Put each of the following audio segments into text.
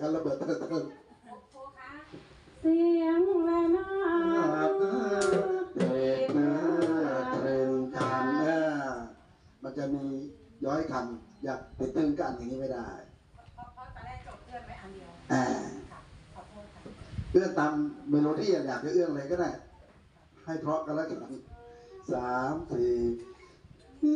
กันระเบิดเถิดเถิดเสียงละนาเด็กนะเทรนกันนะมันจะมีย้อยคำอยากไปตึงกันอย่างนี้ไม่ได้เพราะเพราะตอนแรกจบเอื้อนไว้อันเดียวอ่าค่ะขอโทษค่ะเอื้อนตามเมโลดี้อยากจะเอื้อนอะไรก็ได้ ให้เพราะกันแล้วกันสามสี่มี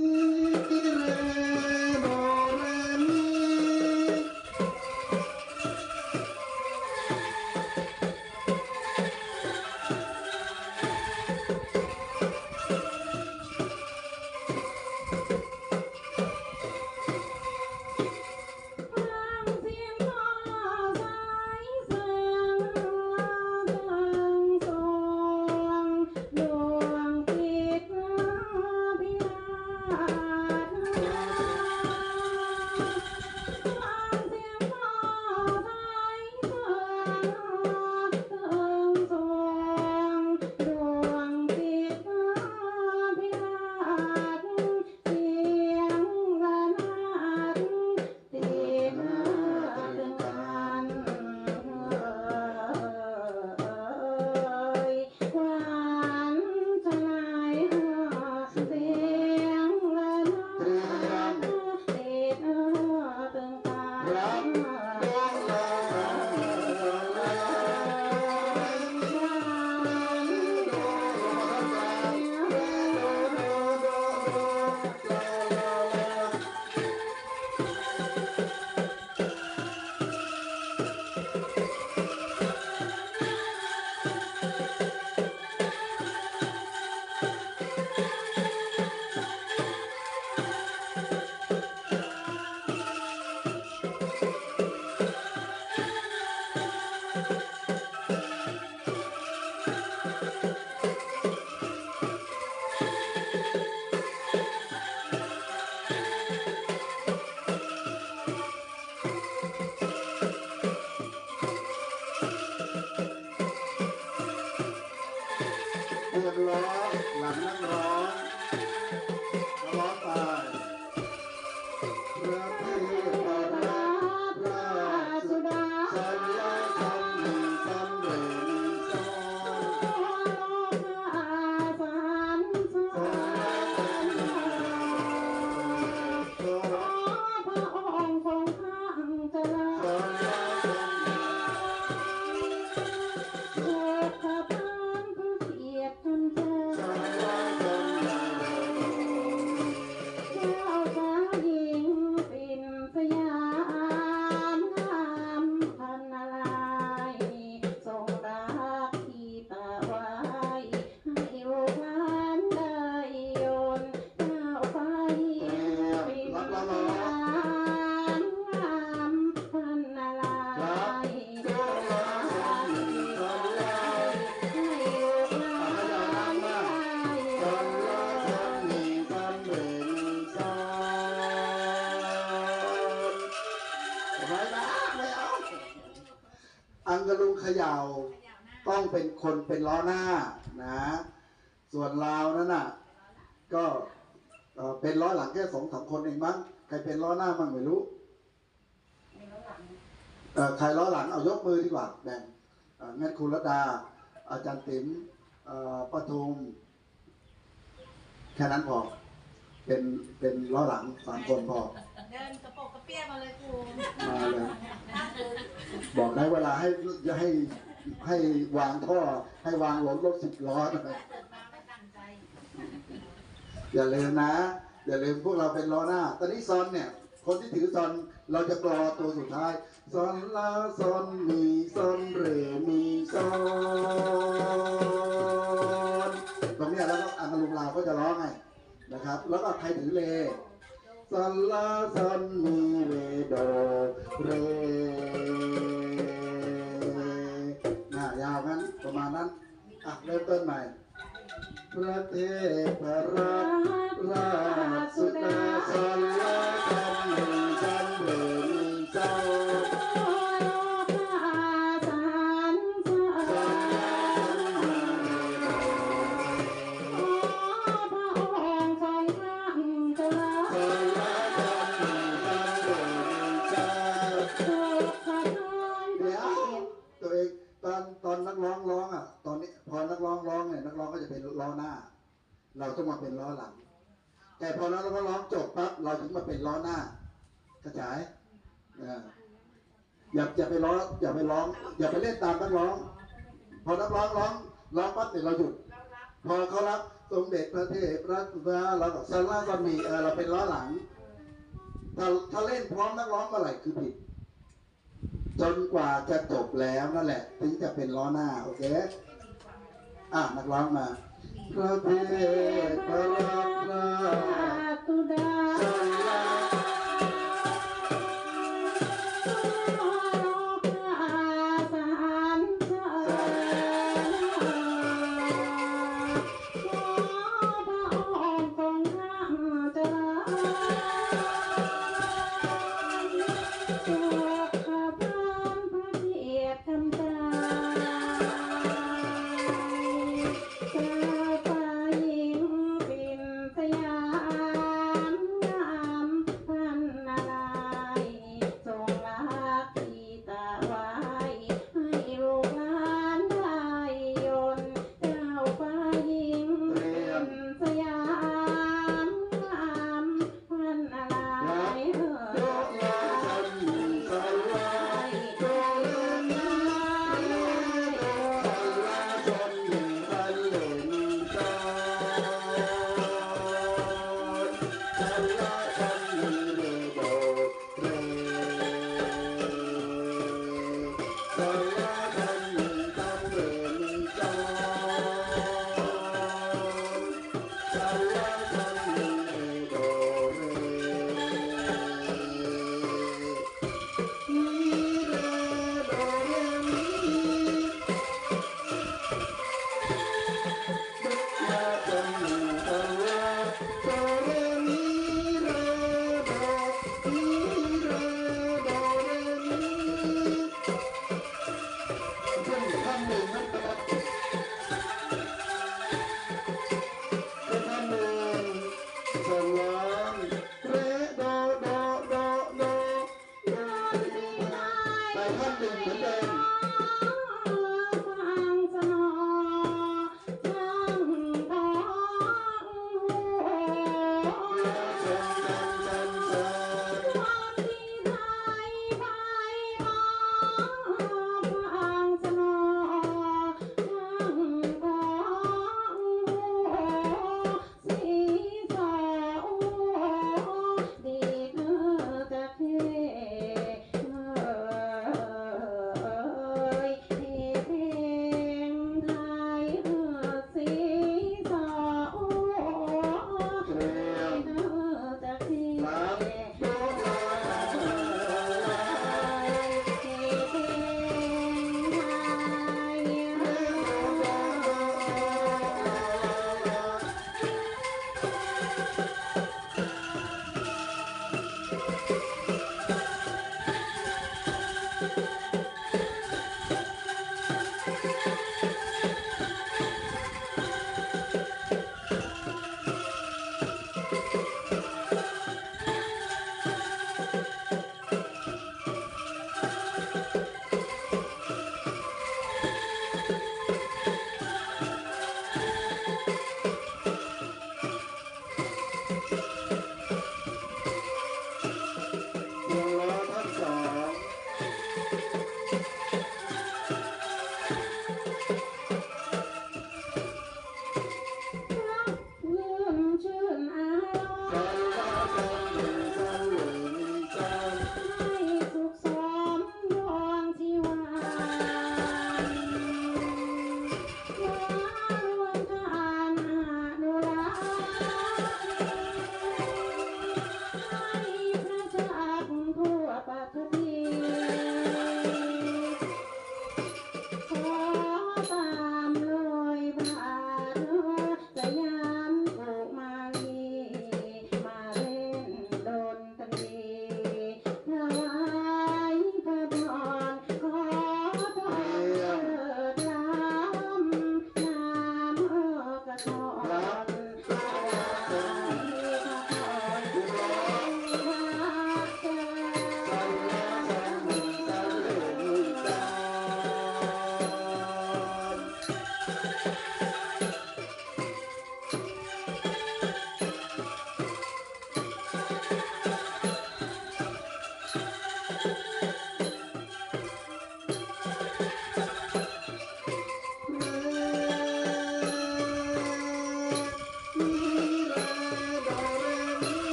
ย่าต้องเป็นคนเป็นล้อหน้านะ ส่วนลาวนั่นน่ะ ก็เอ่อเป็นล้อหลังแค่สองสามคนเองมั้งใครเป็นล้อหน้ามั่งไม่รู้มีรถหลังเอ่อใครล้อหลังเอายกมือดีกว่าแบ่งเอ่องั้นคุณรดา อาจารย์ติ๋มเอ่อปทุม แค่นั้นพอ เป็นเป็นล้อหลังสามคนพอ เดินกระโปรงกระ เปี้ยมาเลยครูมาเลยบอกได้เวลาให้ให้ให้วางท่อ ให้วางรถรถสิบล้อนอยเกิดมาไม่ตั้งใจอย่าลืมนะ อย่าลืมพวกเราเป็นล้อหน้า ตอนนี้ซอนเนี่ย คนที่ถือซอนเราจะกรอตัวสุดท้ายซอนลาซอนมีซอนเรมีซอนตรงนี้แล้วก็อันลุงลาวก็จะร้องไงนะครับ แล้วก็ใครถือเล ซอนลาซอนมีเรโดเรน่ายาวงั้นประมาณนั้น อ่ะ เริ่มต้นใหม่ พระเทพรัตนราชสุดาสันลา ก็จะเป็นล้อหน้า เราต้องมาเป็นล้อหลัง แต่พอเราก็ร้องจบปั๊บเราถึงมาเป็นล้อหน้ากระจายอ่าอย่าอย่าไปร้ออย่าไปร้อง อย่าไปเล่นตามนักร้อง พอนักร้องร้องร้องปั๊บเนี่ยเราหยุด พอเขารับสมเด็จพระเทพรัตนราเราก็สาราสามีเออเราเป็นล้อหลังถ้าถ้าเล่นพร้อมนักร้องเมื่อไหร่คือผิดจนกว่าจะจบแล้วนั่นแหละ ถึงจะเป็นล้อหน้า โอเค อะนักร้องมาพระเทพรัตนราตุดา